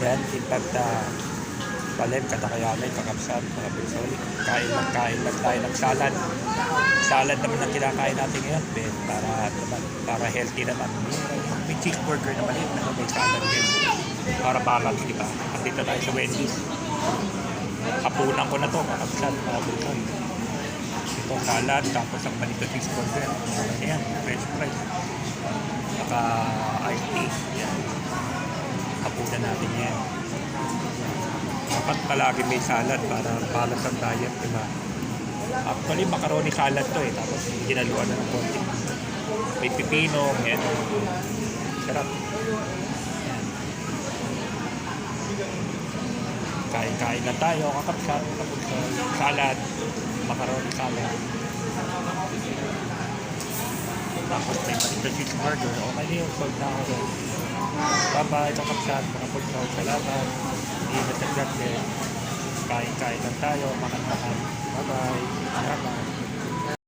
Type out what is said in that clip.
Yan, in fact, uh, Palem, Katakayanay, Kakapsat, mga Bulsol. Kain lang, kain lang tayo ng salad. Salad naman ang kinakain natin ngayon, Ben, para, naman, para healthy naman. May cheeseburger na maliit na may salad din. Para balance, di ba? At dito tayo sa Wendy's. Hapunan ko na to, Kakapsat, mga Bulsol. Ito, salad, tapos ang malito cheeseburger. Ayan, french fries. Hapunan natin yan. Dapat palagi may salad para balance ang diet, di ba? Actually, macaroni salad to eh. Tapos ginaluan na ng konti. May pipino, yan. Sarap. Kain-kain na tayo, kakapsat, tapos uh, salad, macaroni salad. Tapos may malito cheeseburger, okay na yun, sold na ako doon. Bye-bye, kakapsat, mga pagkaw, salamat. Ingat at God bless. Kain-kain lang tayo, makantahan. Bye-bye.